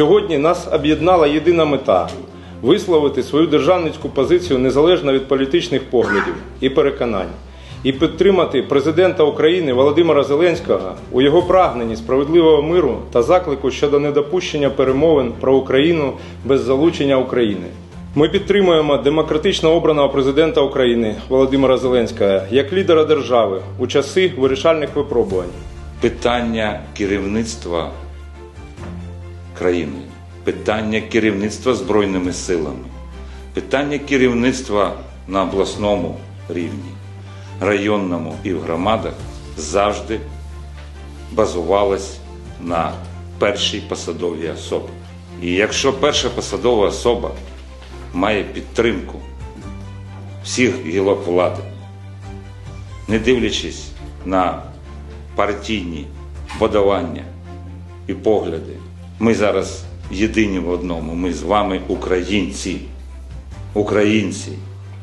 Сьогодні нас об'єднала єдина мета висловити свою державницьку позицію незалежно від політичних поглядів і переконань, і підтримати президента України Володимира Зеленського у його прагненні справедливого миру та заклику щодо недопущення перемовин про Україну без залучення України. Ми підтримуємо демократично обраного президента України Володимира Зеленського як лідера держави у часи вирішальних випробувань. питання керівництва країною, питання керівництва Збройними силами, питання керівництва на обласному рівні, районному і в громадах завжди базувалось на першій посадовій особі. І якщо перша посадова особа має підтримку всіх гілок влади, не дивлячись на партійні подавання і погляди. Ми зараз єдині в одному. Ми з вами українці. Українці.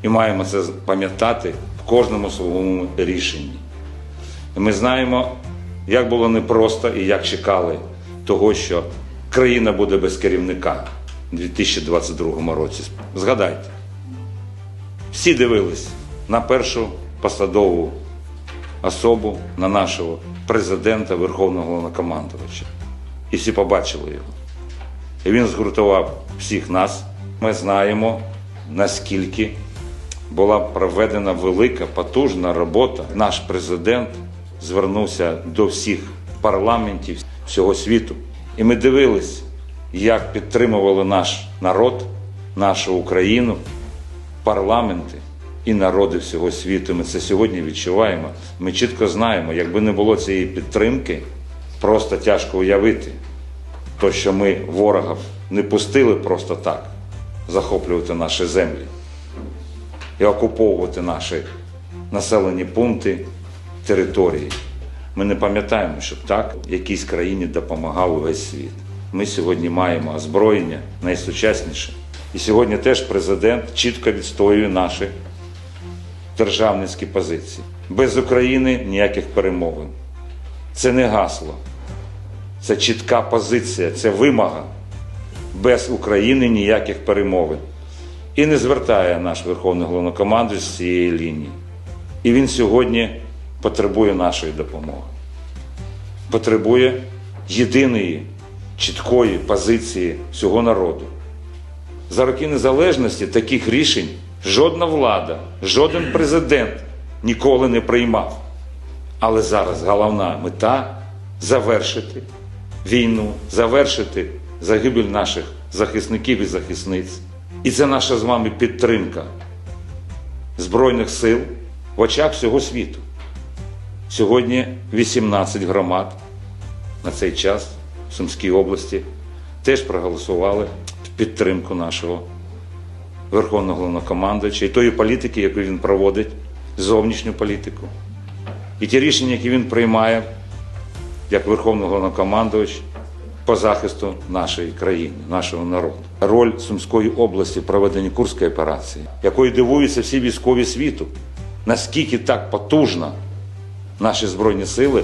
І маємо це пам'ятати в кожному своєму рішенні. Ми знаємо, як було непросто і як чекали того, що країна буде без керівника у 2022 році. Згадайте, всі дивились на першу посадову особу на нашого президента Верховного Головнокомандувача. І всі побачили його. І він згуртував всіх нас. Ми знаємо, наскільки була проведена велика, потужна робота. Наш президент звернувся до всіх парламентів всього світу. І ми дивились, як підтримували наш народ, нашу Україну, парламенти і народи всього світу. Ми це сьогодні відчуваємо. Ми чітко знаємо, якби не було цієї підтримки, просто тяжко уявити, то, що ми ворогів не пустили просто так захоплювати наші землі і окуповувати наші населені пункти, території. Ми не пам'ятаємо, щоб так якійсь країні допомагав весь світ. Ми сьогодні маємо озброєння найсучасніше. І сьогодні теж президент чітко відстоює наші державницькі позиції. Без України ніяких перемовин. Це не гасло, це чітка позиція, це вимога. Без України ніяких перемовин. І не звертає наш Верховний Головнокомандуючий з цієї лінії. І він сьогодні потребує нашої допомоги. Потребує єдиної чіткої позиції всього народу. За роки незалежності таких рішень жодна влада, жоден президент ніколи не приймав. Але зараз головна мета завершити війну, завершити загибель наших захисників і захисниць. І це наша з вами підтримка Збройних сил в очах всього світу. Сьогодні 18 громад на цей час в Сумській області теж проголосували в підтримку нашого Верховного Головнокомандуюча і тої політики, яку він проводить, зовнішню політику. І ті рішення, які він приймає як Верховний Головнокомандувач по захисту нашої країни, нашого народу. Роль Сумської області в проведенні Курської операції, якою дивуються всі військові світу, наскільки так потужно наші Збройні сили,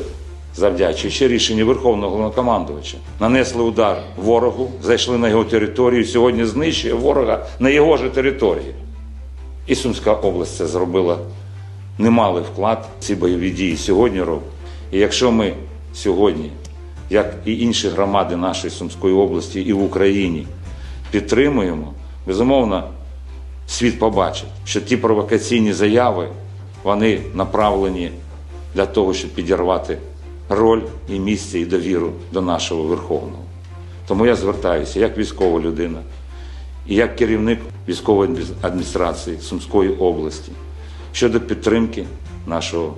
завдячуючи рішенню Верховного Головнокомандувача, нанесли удар ворогу, зайшли на його територію, сьогодні знищує ворога на його ж території. І Сумська область це зробила немалий вклад в ці бойові дії сьогодні робить. І якщо ми сьогодні, як і інші громади нашої Сумської області і в Україні, підтримуємо, безумовно, світ побачить, що ті провокаційні заяви вони направлені для того, щоб підірвати роль і місце і довіру до нашого Верховного. Тому я звертаюся як військова людина і як керівник військової адміністрації Сумської області щодо підтримки нашого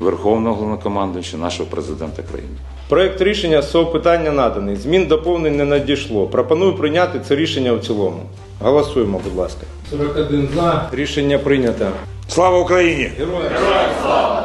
Верховного Головнокомандуюча, нашого президента країни. Проект рішення з цього питання наданий. Змін доповнень не надійшло. Пропоную прийняти це рішення в цілому. Голосуємо, будь ласка. 41 за. Рішення прийнято. Слава Україні! Героям слава!